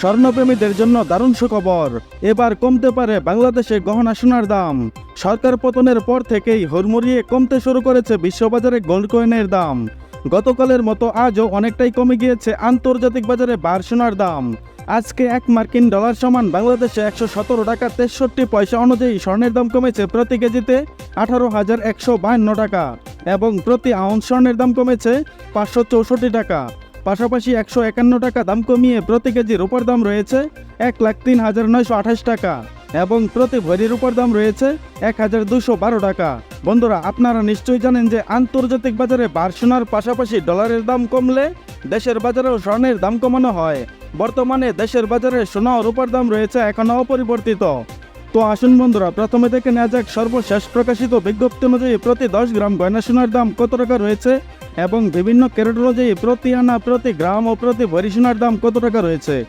স্বর্ণপ্রেমীদের জন্য দারুণ সুখবর। এবার কমতে পারে বাংলাদেশে গহনা সোনার দাম। সরকার পতনের পর থেকেই হুড়মুড়িয়ে কমতে শুরু করেছে বিশ্ববাজারে গোল্ড কয়েনের দাম। গতকালের মতো আজও অনেকটাই কমে গিয়েছে আন্তর্জাতিক বাজারে বার সোনার দাম। আজকে এক মার্কিন ডলার সমান বাংলাদেশে একশো সতেরো টাকা তেষট্টি পয়সা অনুযায়ী স্বর্ণের দাম কমেছে প্রতি কেজিতে আঠারো হাজার একশো বাহান্ন টাকা এবং প্রতি আউন্স স্বর্ণের দাম কমেছে পাঁচশো চৌষট্টি টাকা। পাশাপাশি একশো একান্ন টাকা দাম কমিয়ে প্রতি কেজি রূপার দাম রয়েছে এক লাখ তিন হাজার নয়শো আঠাশ টাকা এবং প্রতি ভরির উপর দাম রয়েছে এক হাজার দুশো বারো টাকা। বন্ধুরা, আপনারা নিশ্চয়ই জানেন যে আন্তর্জাতিক বাজারে বার সোনার পাশাপাশি ডলারের দাম কমলে দেশের বাজারেও স্বর্ণের দাম কমানো হয়। বর্তমানে দেশের বাজারে সোনা ও রূপার দাম রয়েছে এখনও অপরিবর্তিত। তো আসুন বন্ধুরা, প্রথমে দেখে নেওয়া যাক সর্বশেষ প্রকাশিত বিজ্ঞপ্তি অনুযায়ী প্রতি দশ গ্রাম গয়না সোনার দাম কত টাকা রয়েছে এবং বিভিন্ন ক্যারেট অনুযায়ী প্রতি আনা, প্রতি গ্রাম ও প্রতি ভরি দাম কত টাকা রয়েছে?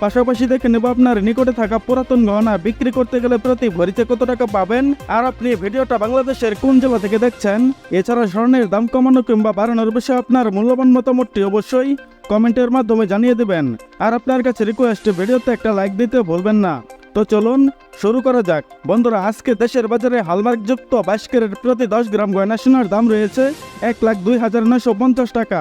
পাশাপাশি দেখে নেব আপনার নিকটে থাকা পুরাতন গহনা বিক্রি করতে গেলে প্রতি ভরিতে কত টাকা পাবেন? আর আপনি ভিডিওটা বাংলাদেশের কোন জেলা থেকে দেখছেন? এছাড়া স্বর্ণের দাম কমানো কিংবা বাড়ানোর বিষয়ে আপনার মূল্যবান মতামতটি অবশ্যই কমেন্টের মাধ্যমে জানিয়ে দেবেন। আর আপনার কাছে রিকোয়েস্ট ভিডিওতে একটা লাইক দিতে ভুলবেন না। তো চলুন, শুরু করা যাক। বন্ধুরা, আজকে দেশের বাজারে হালমার্কযুক্ত বাইশ ক্যারেট প্রতি দশ গ্রাম গয়না সোনার দাম রয়েছে এক লাখ দুই হাজার নয়শো পঞ্চাশ টাকা।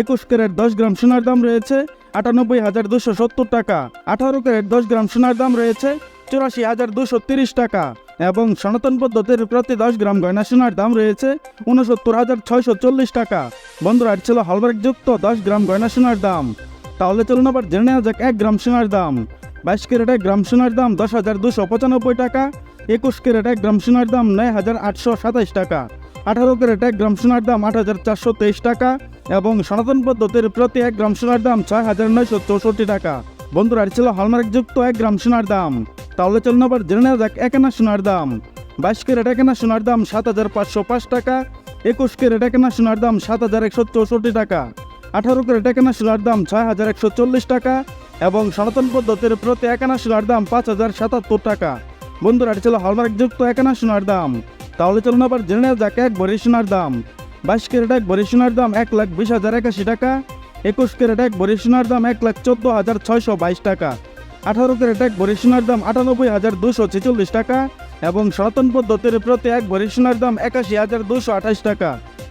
একুশ ক্যারেট দশ গ্রাম সোনার দাম রয়েছে আটানব্বই হাজার দুশো সত্তর টাকা। আঠারো ক্যারেট দশ গ্রাম সোনার দাম রয়েছে চুরাশি হাজার দুশো তিরিশ টাকা এবং সনাতন পদ্ধতির প্রতি দশ গ্রাম গয়না সোনার দাম রয়েছে উনসত্তর হাজার ছয়শো চল্লিশ টাকা। বন্ধুরা ছিল হলমার্কযুক্ত দশ গ্রাম গয়না সোনার দাম। তাহলে চলুন আবার জেনে নেওয়া যাক এক গ্রাম সোনার দাম। বাইশ ক্যারেট গ্রাম সোনার দাম দশ হাজার দুশো পঁচানব্বই টাকা, একুশ ক্যারেট গ্রাম সোনার দাম নয় হাজার আটশো সাতাইশ টাকা, আঠারো ক্যারেট গ্রাম সোনার দাম আট হাজার চারশো তেইশ টাকা এবং সনাতন পদ্ধতির প্রতি এক গ্রাম সোনার দাম ছয় হাজার নয়শো চৌষট্টি টাকা। বন্ধুরা ছিল হলমার্কযুক্ত এক গ্রাম সোনার দাম। তাহলে চলুন আবার জেনে নেওয়া যাক একানা সোনার দাম। বাইশ ক্যারেট একানা সোনার দাম সাত হাজার পাঁচশো পাঁচ টাকা, একুশ ক্যারেট একানা সোনার দাম সাত হাজার একশো চৌষট্টি টাকা, আঠারো ক্যারেট একানা সোনার দাম ছয় হাজার একশো চল্লিশ টাকা এবং সনাতন পদ্ধতির প্রতি একানা সোনার দাম পাঁচ হাজার সাতাত্তর টাকা। বন্ধুরা, এটি ছিল হলমার্কযুক্ত একানা সোনার দাম। তাহলে চলুন আবার জেনে নেওয়া যাক এক ভরি সোনার দাম। বাইশ ক্যারেট এক ভরি সোনার দাম এক লাখ বিশ হাজার একাশি টাকা। একুশ ক্যারেট এক ভরি সোনার দাম এক লাখ চোদ্দ হাজার ছয়শো বাইশ টাকা। আঠারো ক্যারেট এক ভরি সোনার দাম আটানব্বই হাজার দুশো ছেচল্লিশ টাকা এবং সনাতন পদ্ধতির প্রতি এক ভরি সোনার দাম একাশি হাজার দুশো আঠাশ টাকা।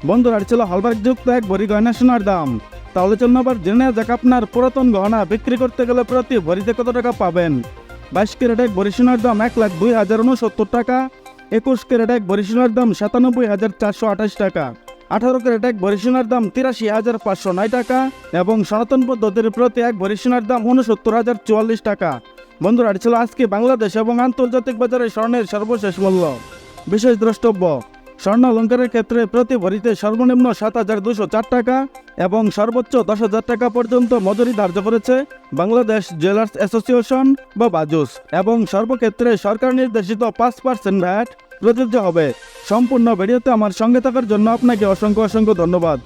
বন্ধুরা ছিল হলমার্কযুক্ত এক ভরি গয়না সোনার দাম। তাহলে চলুন আবার জেনে নেওয়া যাক আপনার পুরাতন গহনা বিক্রি করতে গেলে প্রতি ভরিতে কত টাকা পাবেন? বাইশ ক্যারেট এক ভরি দাম এক লাখ দুই হাজার উনসত্তর টাকা, একুশ ক্যারেট এক ভরি দাম সাতানব্বই হাজার চারশো আঠাশ টাকা, আঠারো ক্যারেট এক ভরি দাম তিরাশি হাজার পাঁচশো নয় টাকা এবং সনাতন পদ্ধতির প্রতি এক ভরি দাম উনসত্তর হাজার চুয়াল্লিশ টাকা। বন্ধুরা ছিল আজকে বাংলাদেশ এবং আন্তর্জাতিক বাজারে স্বর্ণের সর্বশেষ মূল্য। বিশেষ দ্রষ্টব্য স্বর্ণ অলঙ্কারের ক্ষেত্রে প্রতি ভরিতে সর্বনিম্ন সাত হাজার দুশো চার টাকা এবং সর্বোচ্চ দশ হাজার টাকা পর্যন্ত মজুরি ধার্য করেছে বাংলাদেশ জুয়েলার্স অ্যাসোসিয়েশন বা বাজুস এবং সর্বক্ষেত্রে সরকার নির্দেশিত পাঁচ পার্সেন্ট ভ্যাট প্রযোজ্য হবে। সম্পূর্ণ ভিডিওতে আমার সঙ্গে থাকার জন্য আপনাকে অসংখ্য অসংখ্য ধন্যবাদ।